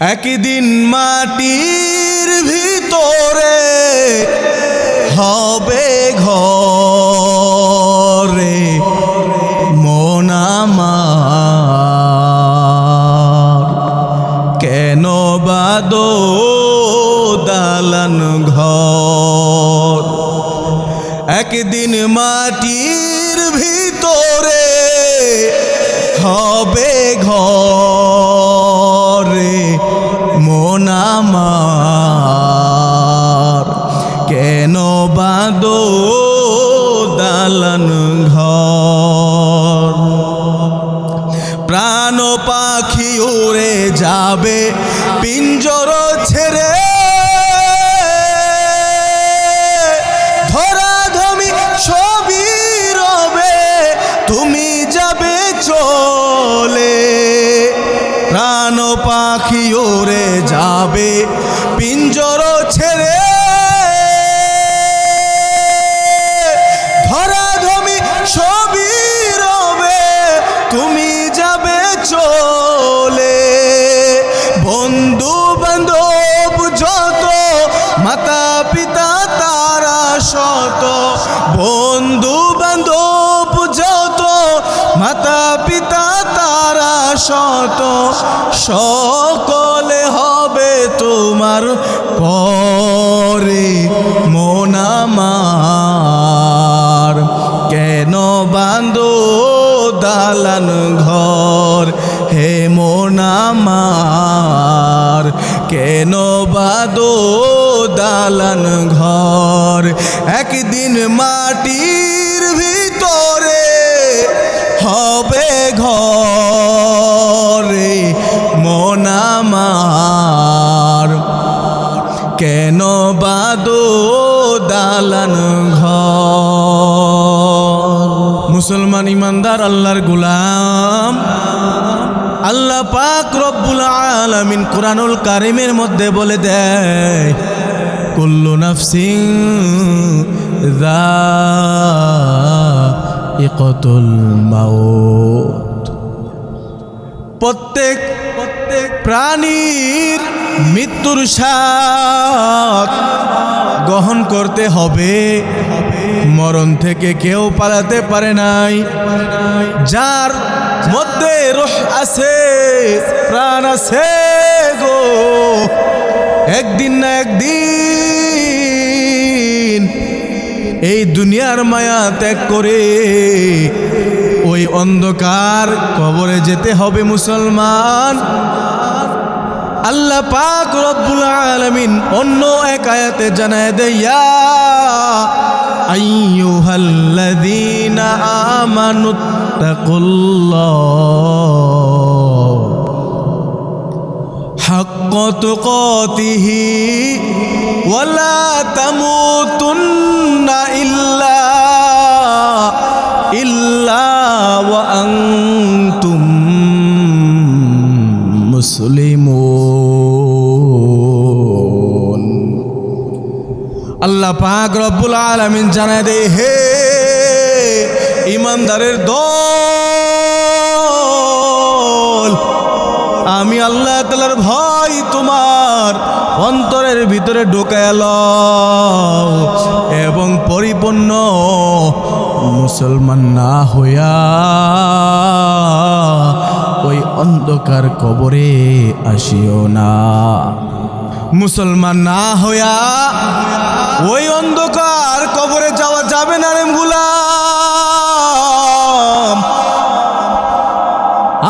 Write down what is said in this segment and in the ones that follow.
একদিন মাটির ভিতরে হবে ঘরে মন আমার। কেন বাদো দালান ঘর? একদিন মাটির পাখি ওরে যাবে। পিঞ্জর ছেড়ে শত সকলে হবে তোমার পরে মন আমার। কেন বান্ধো দালান ঘর হে মন আমার? কেন বাদো দালান ঘর? একদিন মাটির কেন বাদো দালান ঘর? মুসলমান ইমানদার, আল্লাহর গুলাম। আল্লাহ পাক রব্বুল আলামিন কোরআনুল কারিমের মধ্যে বলে দেয়, কুল্লু নাফসিং যায়িকাতুল মাউত। প্রত্যেক প্রত্যেক প্রাণীর মৃত্যুর স্বাদ গ্রহণ করতে হবে। মরণ থেকে কেউ পালাতে পারে নাই। যার মধ্যে রহ আছে, প্রাণ আছে গো, একদিন না একদিন এই দুনিয়ার মায়া ত্যাগ করে ওই অন্ধকার কবরে যেতে হবে মুসলমান। আল্লাহ পাক রব্বুল আলামিন অন্য এক আয়াতে জানায় দেয়া আইয়ুহাল্লাযীনা আমানুত্তাকুল্লাহ حق تقاته ولا تموتن إلا إلا وأنتم আল্লাহ পাক রব্বুল আলামিন জানায় দে হে ইমানদারের দল, আমি আল্লাহ তালার ভয় তোমার অন্তরের ভিতরে ঢোকাল এবং পরিপূর্ণ মুসলমান না হইয়া ওই অন্ধকার কবরে আসিও না। মুসলমান না হইয়া ওই অন্ধকার কবরে যাওয়া যাবে না রে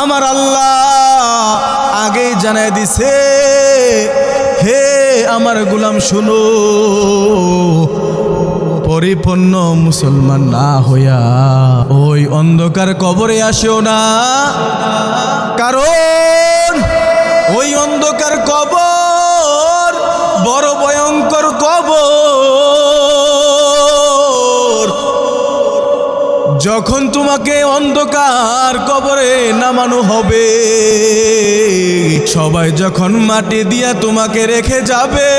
আমার আল্লাহ আগেই জানাই দিছে, হে আমার গুলাম, শুনো, পরিপূর্ণ মুসলমান না হইয়া ওই অন্ধকার কবরে আসেও না। কারণ ওই অন্ধকার কবর বড় ভয়ঙ্কর যখন তোমাকে অন্ধকার কবরে নামানো হবে, সবাই যখন মাটি দিয়া তোমাকে রেখে যাবে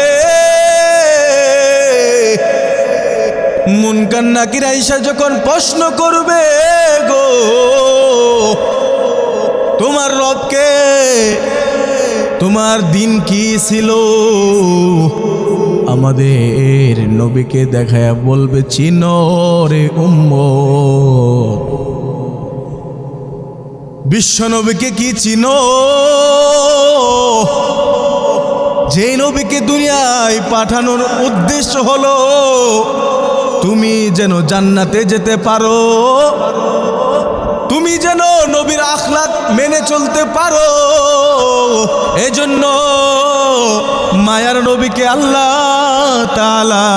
মুনকান নাকির আইসা যখন প্রশ্ন করবে গো, তোমার রবকে, তোমার দিন কি ছিল? আমাদের নবীকে দেখায় বলবে, চিনো রে উম্মত। বিশ্ব নবীকে কি চিনো? যে নবীকে দুনিয়ায় পাঠানোর উদ্দেশ্য হলো, তুমি যেন জান্নাতে যেতে পারো। তুমি যেন নবীর আখলাক মেনে চলতে পারো। এজন্য মায়ার নবীকে আল্লাহ তালা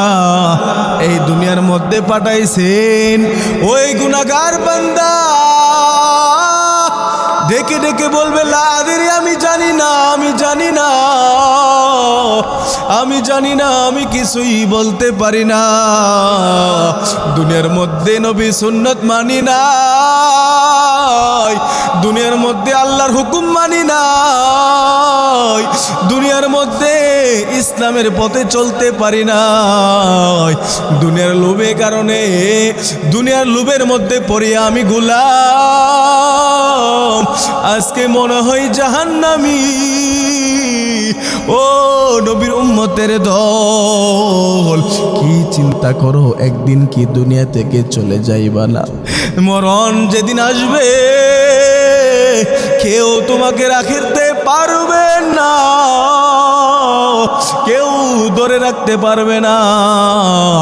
এই দুনিয়ার মধ্যে পাঠাইছেন। ওই গুণাগার বান্দা ডেকে ডেকে বলবে লাদের আমি জানি না, আমি জানি না। আমি জানি না, আমি কিছুই বলতে পারি না। দুনিয়ার মধ্যে নবী সুন্নত মানি না দুনিয়ার মধ্যে আল্লাহর হুকুম মানি না দুনিয়ার মধ্যে ইসলামের পথে চলতে পারি না দুনিয়ার লোভে কারণে, দুনিয়ার লোভের মধ্যে পড়ে আমি গুলাম। আজকে মনে হয় জাহান্নামি। ও নবীর উম্মতের দল, কি চিন্তা করো, একদিন কি দুনিয়া থেকে চলে যাইবা না? মরণ যেদিন আসবে, কেউ তোমাকে রাখিতে পারবে না। কেউ ধরে রাখতে পারবে না।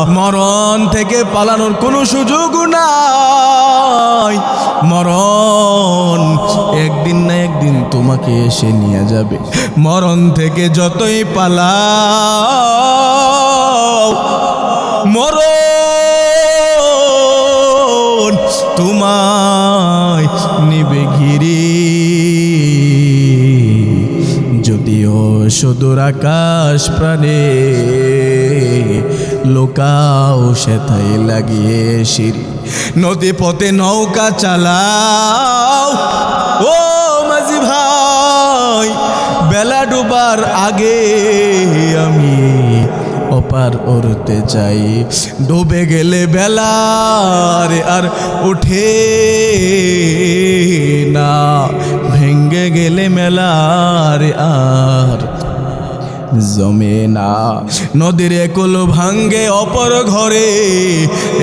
মরণ থেকে পালানোর কোনো সুযোগ নাই। মরণ একদিন না একদিন তোমাকে এসে নিয়ে যাবে। মরণ থেকে যতই পালাও, মরণ তোমায় নিবে ঘিরি। যদিও সুদূর আকাশ প্রাণে লোকাও সেথায় লাগিয়ে সিঁড়ি নদী পথে নৌকা চালাও বেলা ডুবার আগে আমি ওপার উড়তে যাই। ডুবে গেলে বেলার আর উঠে না। ভেঙ্গে গেলে মেলার আর জমে না। নদীর একুল ভাঙ্গে অপর ঘরে,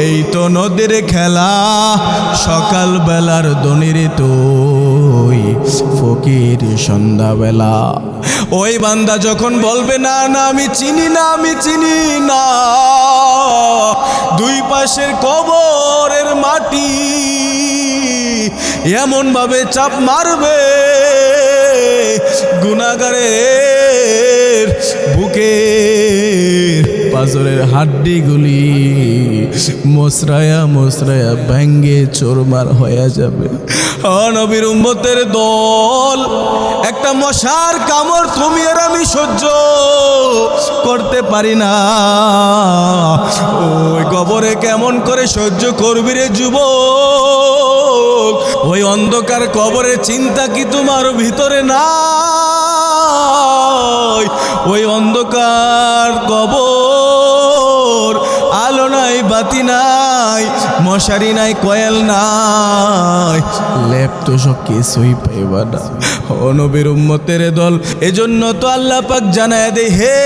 এই তো নদীর খেলা। সকাল বেলার দনির তুই ফকির সন্ধ্যাবেলা। ওই বান্দা যখন বলবে, না না, আমি চিনি না, আমি চিনি না। দুই পাশের কবরের মাটি এমন ভাবে চাপ মারবে গুণাগারের বুকের পাজরের হাড্ডিগুলি মশরায়া মশরায়া ভেঙ্গে চোরমার হয়ে যাবে। নবীর উম্মতের দল, একটা মশার কামড় তুমি আর আমি সহ্য করতে পারি না। ওই কবরে কেমন করে সহ্য করবি রে যুবক? ওই অন্ধকার কবরের চিন্তা কি তোমার ভিতরে না ওই অন্ধকার কবর বাতি নাই, মশারি নাই, কয়েল নাই। লেপ তো সব কিছুই পাইবা না। ও নবীর উম্মতের দল, এজন্য তো আল্লাহ পাক জানায় দে হে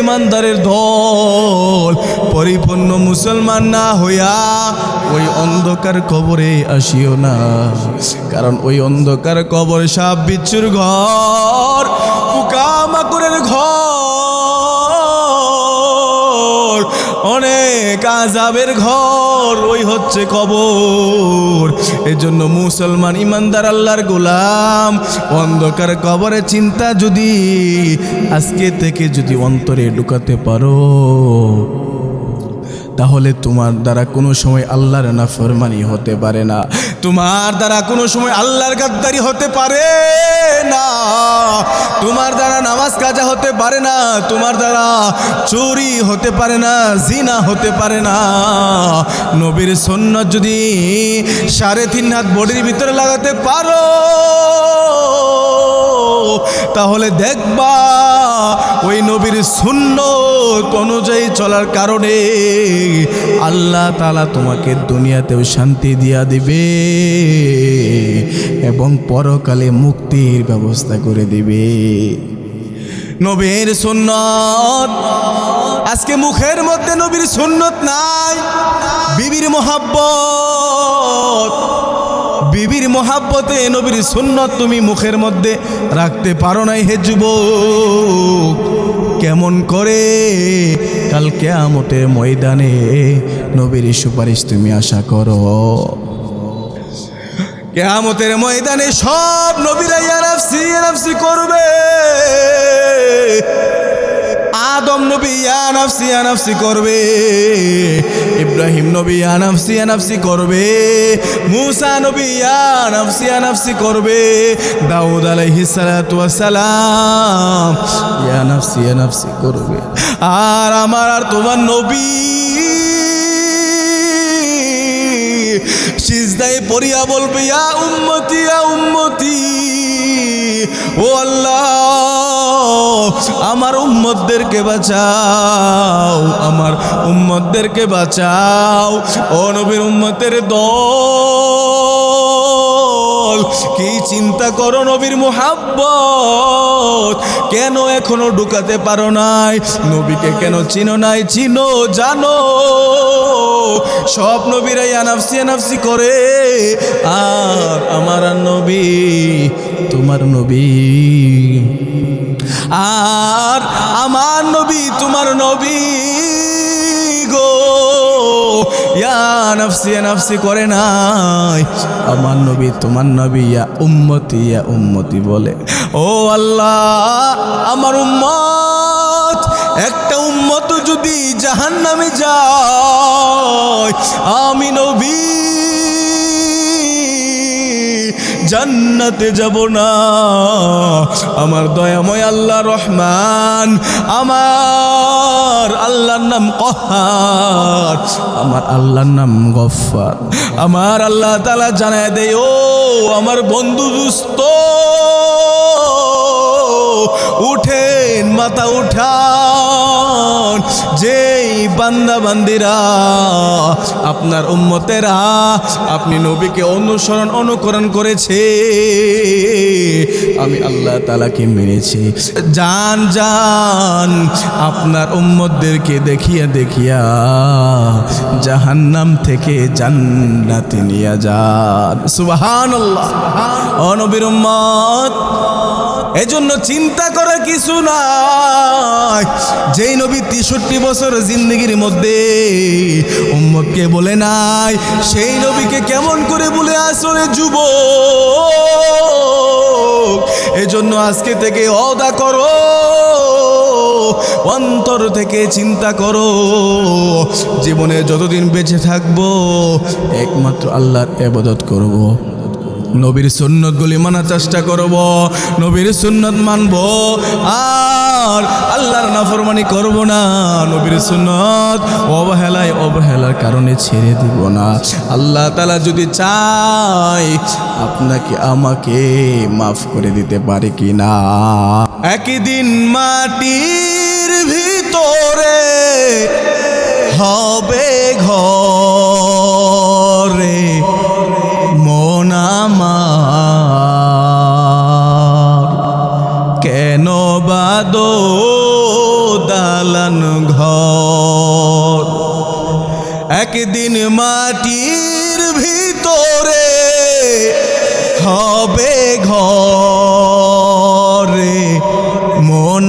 ইমানদারের দল, পরিপূর্ণ মুসলমান না হইয়া ওই অন্ধকার কবরে আসিও না। কারণ ওই অন্ধকার কবর সাপ বিচ্ছুর ঘর পোকামাকুরের ঘর। অনেক আজাবের ঘর, ওই হচ্ছে কবর। এজন্য মুসলমান ইমানদার আল্লাহর গোলাম, অন্ধকার কবরে চিন্তা যদি, আজকে থেকে যদি অন্তরে ঢুকাতে পারো। তাহলে তোমার দ্বারা কোনো সময় আল্লাহর নাফরমানি হতে পারে না। তোমার দ্বারা কোনো সময় আল্লাহর গাদ্দারি হতে পারে না। তোমার দ্বারা নামাজ কাজা হতে পারে না। তোমার দ্বারা চুরি হতে পারে না, জিনা হতে পারে না। নবীর সন্ন্যত যদি সাড়ে তিন হাত বডির ভিতরে লাগাতে পারো তাহলে দেখবা ওই নবীর শূন্য অনুযায়ী চলার কারণে আল্লাহ তালা তোমাকে দুনিয়াতেও শান্তি দিয়া দিবে এবং পরকালে মুক্তির ব্যবস্থা করে দিবে। নবীর সুন্নত। আজকে মুখের মধ্যে নবীর সুন্নত নাই, বিবির মোহাব্বত। বিবির মোহাব্বতে নবীর সুন্নত তুমি মুখের মধ্যে রাখতে পারো নাই হে যুবক। কেমন করে? কাল কেয়ামতের ময়দানে নবীর সুপারিশ তুমি আশা করো। কেয়ামতের ময়দানে সব নবীরা ইয়ানাফসি ইয়ানাফসি করবে। আদম নবী ইয়ানাফসি ইয়ানাফসি করবে। ইব্রাহিম নবী ইয়ানাফসি ইয়ানাফসি করবে। মুসা নবী ইয়ানাফসি ইয়ানাফসি করবে। দাউদ আলাইহিস সালাতু ওয়াস সালাম ইয়ানাফসি ইয়ানাফসি করবে। আর আমার আর তোমার নবী সিজদায় পড়িয়া বলবে, ইয়া উম্মতি ইয়া উম্মতি, ও আল্লাহ। আমার উম্মতদেরকে বাঁচাও, আমার উম্মতদেরকে বাঁচাও। ও নবীর উম্মতের দল, কি চিন্তা করো নবীর মোহাব্বত? কেন এখনও ঢুকাতে পারো নাই? নবীকে কেন চিনো নাই? চিনো, জানো। সব নবীরাই আনাফসি আনাফসি করে। আর আমার নবী, তোমার নবী। আর আমার নবী, তোমার নবী গো। ইয়া নাফসি নাফসি করে নাই। আমার নবী, তোমার নবী, ইয়া উম্মতি ইয়া উম্মতি বলে। ও আল্লাহ, আমার উম্মত, একটা উম্মত যদি জাহান্নামে যায়, আমি নবী জান্নাতে যাব না। আমার দয়াময় আল্লাহ রহমান, আমার আল্লাহর নাম কহার, আমার আল্লাহর নাম গফার আমার আল্লাহ তালা জানায় দেয়, ও আমার বন্ধু দুস্ত বান্দিরা, আপনার উম্মতেরা, আপনি নবীকে অনুসরণ, অনুকরণ করেছে। আমি আল্লাহ তালাকে মেরেছি যান যান, আপনার উম্মতদেরকে দেখিয়া দেখিয়া জাহান্নাম থেকে জান্নাতে নিয়ে যান। সুবাহান অনবীর উম্মত, এজন্য চিন্তা করার কিছু নাই। যেই নবী তেষট্টি বছর জিন্দগির মধ্যে উম্মতকে বলে নাই, সেই নবীকে কেমন করে বলে আসরে যুব এজন্য আজকে থেকে অদা করো, অন্তর থেকে চিন্তা করো। জীবনে যতদিন বেঁচে থাকব, একমাত্র আল্লাহর এবাদত করব। নবীর সুন্নত গুলি মানার চেষ্টা করব, নবীর সুন্নত মানব। আর আল্লাহর নাফরমানি করব না, নবীর সুন্নত অবহেলায় অবহেলার কারণে ছেড়ে দিব না। আল্লাহ তালা যদি চাই আপনাকে আমাকে মাফ করে দিতে পারে কি না একদিন মাটির ভিতরে হবে ঘরে। আমার। কেন বাদো দালান ঘর? একদিন মাটির ভিতরে হবে ঘরে। মন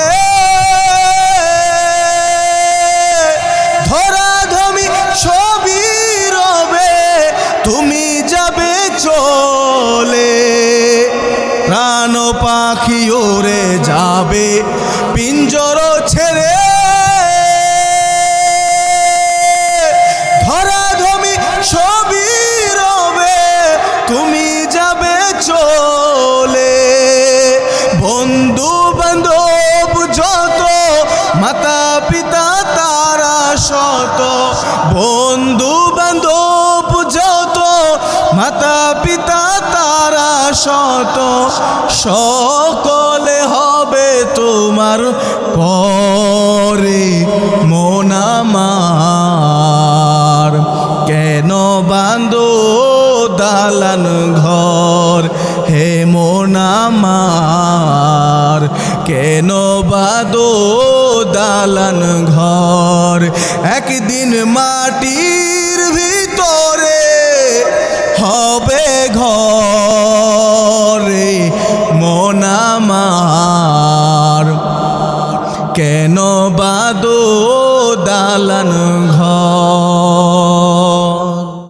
শত, সকলে হবে তোমার পরে মোনামার কেন বান্ধো দালান ঘর হে মোনামার কেন বাদো দালান ঘর? একদিন মাটির ভিতরে হবে ঘরে। কেন বাদো দালান ঘর